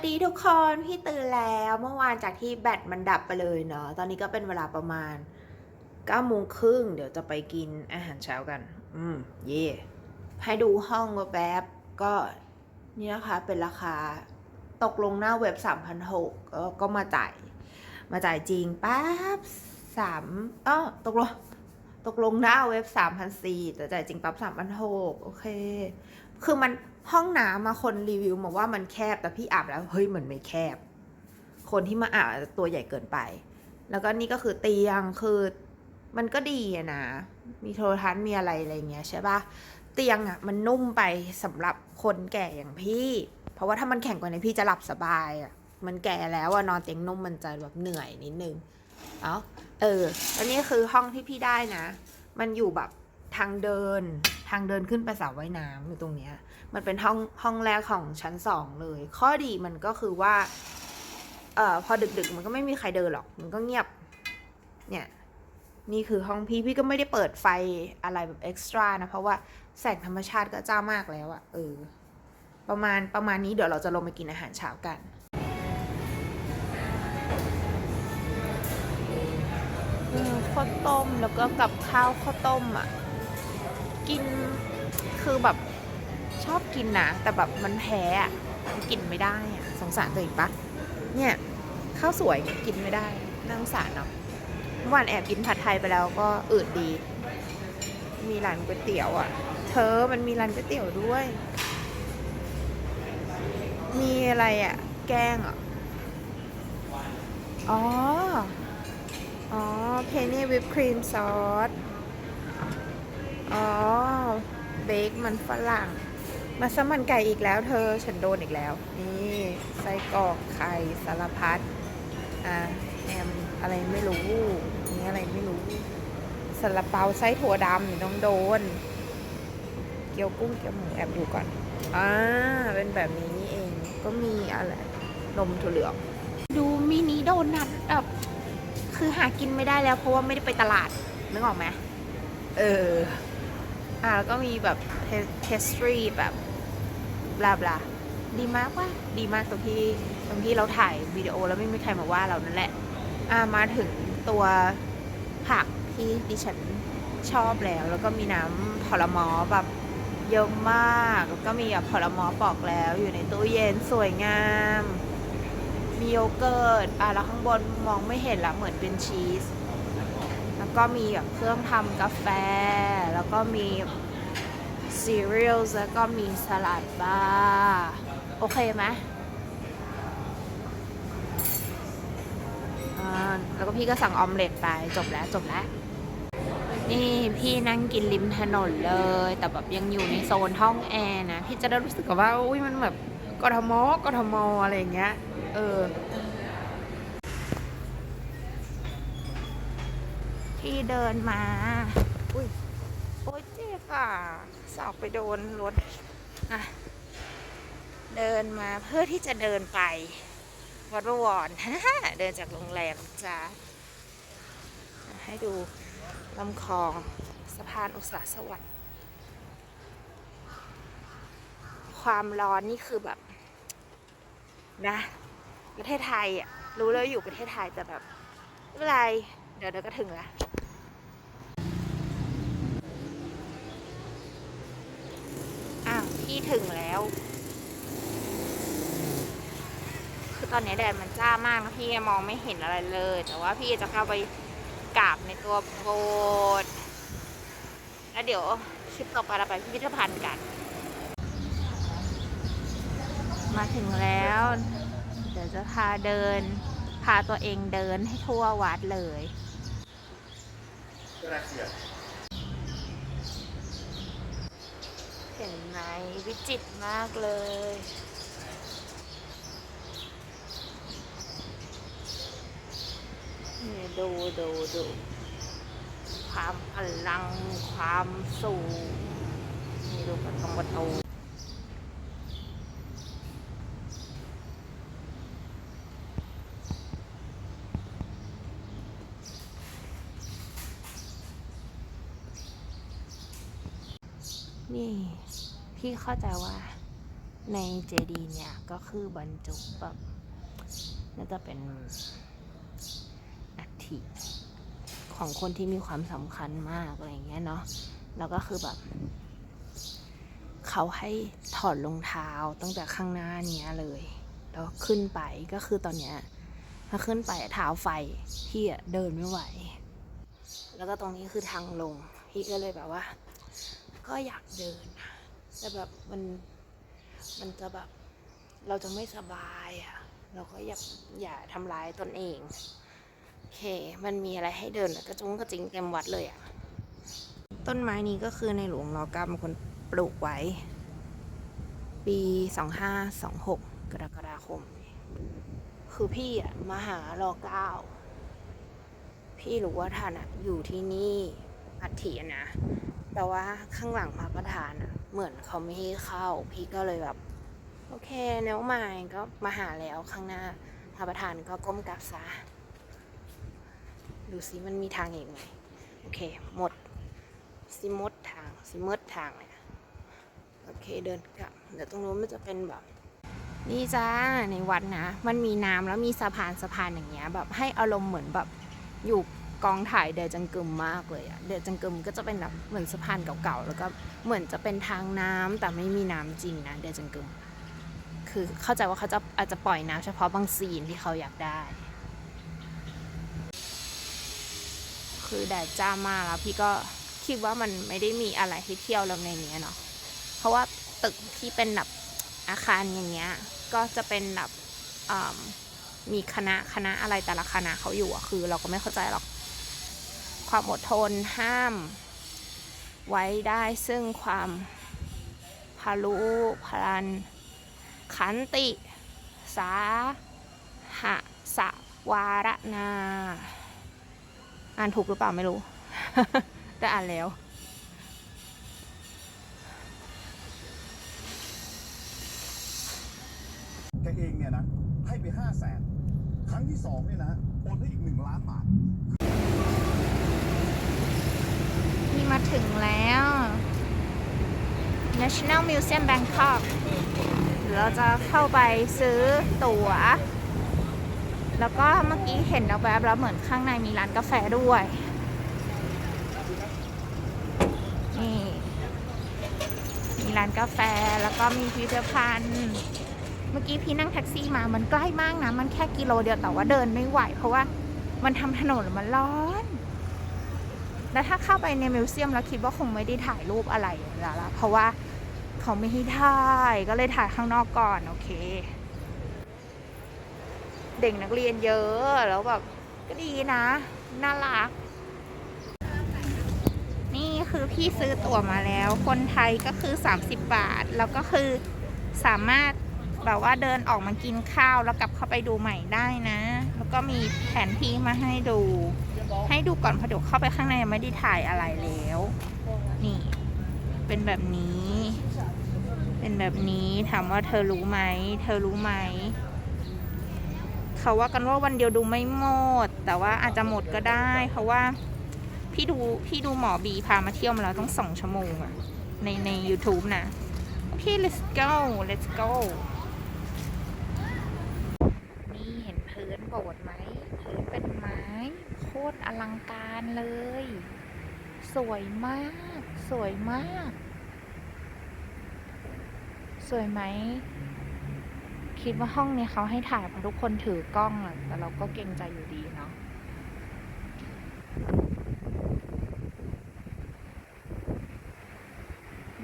วัสดีทุกคนพี่ตื่นแล้วเมื่อวานจากที่แบตมันดับไปเลยเนาะตอนนี้ก็เป็นเวลาประมาณ9โมงครึ่งเดี๋ยวจะไปกินอาหารเช้ากัน อืม เย่ให้ดูห้องแบบก็นี่นะคะเป็นราคาตกลงหน้าเว็บ3,600ก็ก็มาจ่าย มาจ่ายจริงปั๊บสามอ้อตกลงตกลงหน้าเว็บ3,400แต่จ่ายจริงปั๊บ3,600โอเค คือมัน ห้องน้ำมาคนรีวิวมาว่ามันแคบแต่พี่อาบแล้วเฮ้ยมันไม่แคบ คนที่มาอาบตัวใหญ่เกินไป แล้วก็นี่ก็คือเตียงคือมันก็ดีนะ มีโทรทัศน์มีอะไรอะไรเงี้ยใช่ปะเตียงอะมันนุ่มไปสำหรับคนแก่อย่างพี่ เพราะว่าถ้ามันแข็งกว่านี้พี่จะหลับสบายอะมันแก่แล้วอะนอนเตียงนุ่มมันจะแบบเหนื่อยนิดนึง เอาเออ อันนี้คือห้องที่พี่ได้นะ มันอยู่แบบทางเดิน ทางเดินขึ้นไปสระว่ายน้ำอยู่ตรงเนี้ย มันเป็นห้องห้องแรกของชั้นสองเลย ข้อดีมันก็คือว่า เอ่อพอดึกๆ มันก็ไม่มีใครเดินหรอก มันก็เงียบ เนี่ย นี่คือห้องพี่ พี่ก็ไม่ได้เปิดไฟอะไรแบบเอ็กซ์ตร้านะ เพราะว่าแสงธรรมชาติก็จ้ามากแล้วอะเออ ประมาณประมาณนี้เดี๋ยวเราจะลงไปกินอาหารเช้ากันข้าวต้มแล้วก็กับข้าวข้าวต้มอะ กินคือแบบ ชอบกินนะแต่แบบมันแพ้อะกินไม่ได้อะสงสารตัวเองปะเนี่ยข้าวสวยกินไม่ได้น่าสงสารเนาะเมื่อวานแอบกินผัดไทยไปแล้วก็อืดดี มีร้านก๋วยเตี๋ยวอะ เธอมันมีร้านก๋วยเตี๋ยวด้วย มีอะไรอะ แกงอะอ๋อ อ๋อ เพนนี่วิปครีมซอส อ๋อ เบคมันฝรั่ง มาสมันไก่อีกแล้วเธอ ฉันโดนอีกแล้ว นี่ไส้กรอกไข่สารพัด อ่าแฮมอะไรไม่รู้นี่อะไรไม่รู้สลับเปาไส้ถั่วดำนี่ต้องโดน เกี๊ยวกุ้งเกี๊ยวหมูแอบดูก่อน อ่า เป็นแบบนี้นี่เอง ก็มีอะไร นมถั่วเหลือง ดูมินิโดนัทแบบคือหากินไม่ได้แล้วเพราะว่าไม่ได้ไปตลาด นึกออกไหม เออ อ่าแล้วก็มีแบบเทสตรีแบบ บลาบลาดีมากว่ะดีมากตรงที่ตรงที่เราถ่ายวิดีโอแล้วไม่มีใครมาว่าเรานั่นแหละอ่ามาถึงตัวผักที่ดิฉันชอบแล้ว แล้วก็มีน้ำผลไม้แบบเยอะมากแล้วก็มีแบบผลไม้ปอกแล้วอยู่ในตู้เย็นสวยงาม มีโยเกิร์ตอะแล้วข้างบนมองไม่เห็นละเหมือนเป็นชีส แล้วก็มีแบบเครื่องทำกาแฟ แล้วก็มี ซีเรียลแล้วก็มีสลัดบาร์โอเคไหมแล้วก็พี่ก็สั่งออมเล็ตไปจบแล้วจบแล้ว นี่พี่นั่งกินริมถนนเลย แต่แบบยังอยู่ในโซนห้องแอร์นะ พี่จะได้รู้สึกว่าอุ้ยมันแบบกทมกทมอะไรอย่างเงี้ย เออ ที่เดินมา อุ้ย โอ๊ยเจ็บอะ สอกไปโดนรถอะเดินมาเพื่อที่จะเดินไป วัดบวรเดินจากโรงแรมจ้าให้ดูลำคลองสะพานอุตสาสวัสดิ์ความร้อนนี่คือแบบนะ ประเทศไทยอะรู้เลยอยู่ประเทศไทยแต่แบบไม่เป็นไร เดี๋ยวเดี๋ยวก็ถึงละ อ้าวพี่ถึงแล้ว คือตอนนี้แดดมันจ้ามากนะพี่มองไม่เห็นอะไรเลย แต่ว่าพี่จะเข้าไปกราบในตัวโบสถ์แล้วเดี๋ยวคลิปต่อไปเราไปพิพิธภัณฑ์กัน มาถึงแล้ว เดี๋ยวจะพาเดิน พาตัวเองเดินให้ทั่ววัดเลย Gracias. เห็นไหมวิจิตรมากเลย นี่ดูดูดูความอลังความสูง นี่ดูประตูประตูนี่ พี่เข้าใจว่าในเจดีย์เนี่ยก็คือบรรจุแบบน่าจะเป็นอัฐิของคนที่มีความสำคัญมากอะไรอย่างเงี้ยเนาะแล้วก็คือแบบ เขาให้ถอดรองเท้าตั้งแต่ข้างหน้าเนี้ยเลย แล้วขึ้นไปก็คือตอนเนี้ยถ้าขึ้นไปเท้าไฟพี่อะเดินไม่ไหว แล้วก็ตรงนี้คือทางลง พี่ก็เลยแบบว่า ก็อยากเดินนะ แต่แบบมันมันจะแบบ เราจะไม่สบายอะ่ะ เราก็อย่าอย่าทำร้ายตนเองโอเค มันมีอะไรให้เดินกระจุงกระจิงเต็มวัดเลยอะ่ะ ต้นไม้นี้ก็คือในหลวงรอก้าเป็นคนปลูกไว้ ปีสองห้าสองหกกรกฎาคม คือพี่อะมาหารอเก้าพี่รู้ว่าท่านอะอยู่ที่นี่อัฐินะแต่ว่าข้างหลังพระประธานอะ เหมือนเขาไม่ให้เข้า พี่ก็เลยแบบ โอเคแนวใหม่ก็มาหาแล้วข้างหน้าพระประธานก็ก้มกราบซะดูสิมันมีทางอีกไหมโอเค หมดซิมดทางซิมดทางเนี่ยโอเคเดินกลับเดี๋ยวตรงนู้นมันจะเป็นแบบนี่จ้าในวัดนะ มันมีน้ำแล้วมีสะพานสะพานอย่างเงี้ยแบบให้อารมณ์เหมือนแบบอยู่ กองถ่ายเดจังกึมมากเลยอะเดจังกึมก็จะเป็นแบบเหมือนสะพานเก่าๆ แล้วก็เหมือนจะเป็นทางน้ำแต่ไม่มีน้ำจริงนะเดจังกึม คือเข้าใจว่าเขาจะอาจจะปล่อยน้ำเฉพาะบางซีนที่เขาอยากได้ คือแดดจ้ามากแล้วพี่ก็คิดว่ามันไม่ได้มีอะไรให้เที่ยวแล้วในนี้เนาะ เพราะว่าตึกที่เป็นแบบอาคารอย่างเงี้ยก็จะเป็นแบบมีคณะคณะอะไรแต่ละคณะเขาอยู่อะคือ เราก็ไม่เข้าใจหรอก ความอดทนห้าม ไว้ได้ซึ่งความพารุพลัน ขันติ สาหะสะวารนา อ่านถูกหรือเปล่าไม่รู้ แต่อ่านแล้ว แกเองเนี่ยนะ ให้ไปห้าแสน ครั้งที่สองเนี่ยนะ โอนให้อีกหนึ่งล้านบาท มาถึงแล้ว National Museum Bangkok เราจะเข้าไปซื้อตั๋ว แล้วก็เมื่อกี้เห็นแวบแล้วเหมือนข้างในมีร้านกาแฟด้วย นี่ มีร้านกาแฟแล้วก็มีพิพิธภัณฑ์ เมื่อกี้พี่นั่งแท็กซี่มา มันใกล้มากนะ มันแค่กิโลเดียวแต่ว่าเดินไม่ไหว เพราะว่ามันทำถนนมันร้อน แล้วถ้าเข้าไปในมิวเซียมแล้วคิดว่าคงไม่ได้ถ่ายรูปอะไรแล้วล่ะเพราะว่าเขาไม่ให้ถ่ายก็เลยถ่ายข้างนอกก่อนโอเค เด็กนักเรียนเยอะแล้วแบบก็ดีนะ น่ารัก นี่คือพี่ซื้อตั๋วมาแล้ว คนไทยก็คือ 30 บาท แล้วก็คือสามารถแบบว่าเดินออกมากินข้าวแล้วกลับเข้าไปดูใหม่ได้นะ แล้วก็มีแผนที่มาให้ดู ให้ดูก่อนพราะเดี๋ยวเข้าไปข้างในยังไม่ได้ถ่ายอะไรแล้ว นี่ เป็นแบบนี้ เป็นแบบนี้ถามว่าเธอรู้ไหม เธอรู้ไหม เขาว่ากันว่าวันเดียวดูไม่หมด แต่ว่าอาจจะหมดก็ได้เพราะว่าพี่ดูพี่ดูหมอบีพามาเที่ยวมาแล้วต้องสองชั่วโมงอะในใน YouTube นะ โอเค let's go let's go นี่เห็นพื้นโบสถ์ไหมพื้นเป็นไม้ โค ตรอลังการเลย สวยมาก สวยมาก สวยไหม คิดว่าห้องนี้เขาให้ถ่ายเพราะทุกคนถือกล้องอะแต่เราก็เกรงใจอยู่ดีเนาะ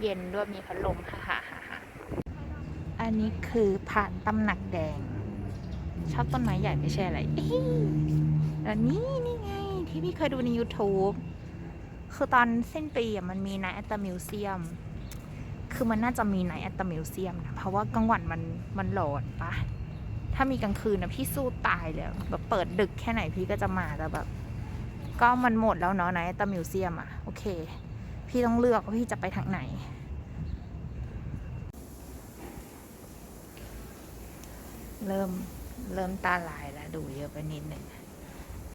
เย็นด้วยมีพัดลมฮ่าฮ่าฮ่าอันนี้คือผ่านตำหนักแดง ชอบต้นไม้ใหญ่ไม่ใช่อะไรเอ้ยอันนี้นี่ไง ที่พี่เคยดูใน YouTube คือตอนสิ้นปีอะมันมีไนแอตตมิวเซียม คือมันน่าจะมีไนแอตตมิวเซียมนะ เพราะว่ากลางวันมันมันหลอนปะถ้ามีกลางคืนนะพี่สู้ตายเลยแบบเปิดดึกแค่ไหนพี่ก็จะมาแต่แบบ ก็มันหมดแล้วเนาะไนแอตตมิวเซียมอะโอเค พี่ต้องเลือกว่าพี่จะไปทางไหนเริ่ม เริ่มตาลายแล้วดูเยอะไปนิดหนึ่ง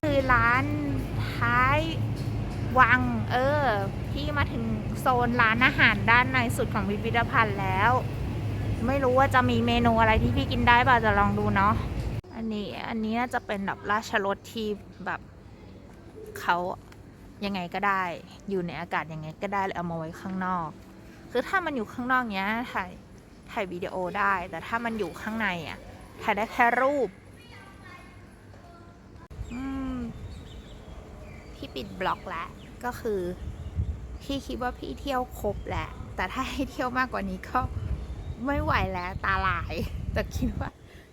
คือร้านท้ายวัง เออพี่มาถึงโซนร้านอาหารด้านในสุดของพิพิธภัณฑ์แล้ว ไม่รู้ว่าจะมีเมนูอะไรที่พี่กินได้ป่ะจะลองดูเนาะอันนี้อันนี้น่าจะเป็นแบบราชรสที่แบบเขายังไงก็ได้ อยู่ในอากาศยังไงก็ได้เลยเอามาไว้ข้างนอก คือถ้ามันอยู่ข้างนอกเนี้ยถ่ายถ่ายวิดีโอได้ แต่ถ้ามันอยู่ข้างในอะถ่ายได้แค่รูป อืม พี่ ปิดบล็อกแล้วก็คือพี่คิดว่าพี่เที่ยวครบแหละแต่ถ้าให้เที่ยวมากกว่านี้ก็ไม่ไหวแล้วตาลาย แต่คิดว่า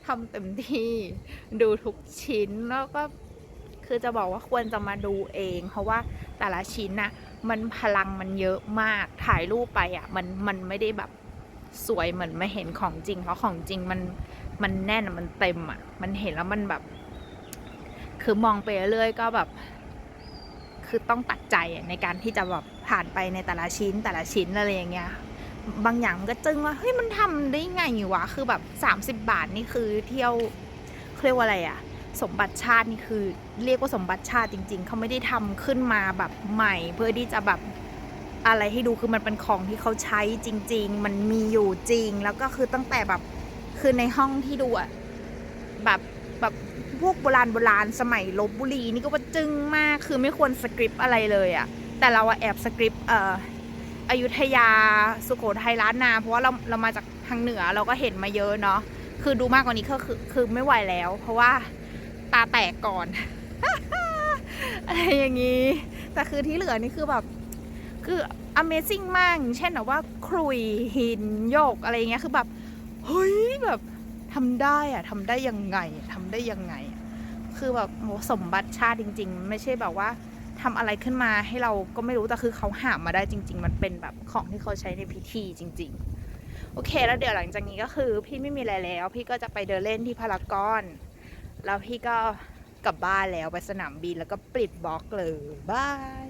ทำเต็มที่ดูทุกชิ้นแล้วก็คือจะบอกว่าควรจะมาดูเอง เพราะว่าแต่ละชิ้นนะมันพลังมันเยอะมากถ่ายรูปไปอะมันมันไม่ได้แบบสวยเหมือนไม่เห็นของจริง เพราะของจริงมันมันแน่นมันเต็มอะมันเห็นแล้วมันแบบ คือมองไปเรื่อยก็แบบ คือต้องตัดใจในการที่จะแบบผ่านไปในแต่ละชิ้นแต่ละชิ้นอะไรอย่างเงี้ยบางอย่างมันก็จึงว่าเฮ้ยมันทำได้ไงวะคือแบบ 30 บาทนี่คือเที่ยวเรียกว่าอะไรอะสมบัติชาตินี่คือ เรียกว่าสมบัติชาติจริง ๆเขาไม่ได้ทำขึ้นมาแบบใหม่ เพื่อที่จะแบบอะไรให้ดูคือมันเป็นของที่เขาใช้จริง ๆ มันมีอยู่จริง แล้วก็คือตั้งแต่แบบคือในห้องที่ดูอะแบบ วกโบราณโบราณสมัยลบบุรีนี่ก็ว่าจึ้งมากคือไม่ควรสคริปอะไรเลยอะแต่เราแอบสคริปเอ่ออยุธยาสุโขทัยล้านนา เพราะว่าเราเรามาจากทางเหนือเราก็เห็นมาเยอะเนาะคือดูมากกว่านี้ก็คือคือไม่ไหวแล้ว เพราะว่าตาแตกก่อนอะไรอย่างนี้ แต่คือที่เหลือนี่คือแบบคือ Amazing มาก เช่นแบบว่าครุยหินโยกอะไรเงี้ยคือแบบ เฮ้ยแบบทำได้อะทำได้ยังไงทำได้ยังไง คือแบบโหสมบัติชาติจริง ๆ ไม่ใช่แบบว่าทำอะไรขึ้นมาให้เราก็ไม่รู้แต่คือเขาหามาได้จริง ๆ มันเป็นแบบของที่เขาใช้ในพิธีจริง ๆ โอเค แล้วเดี๋ยวหลังจากนี้ก็คือ พี่ไม่มีอะไรแล้ว พี่ก็จะไปเดินเล่นที่พารากอน แล้วพี่ก็กลับบ้านแล้วไปสนามบินแล้วก็ปิดบล็อกเลยบาย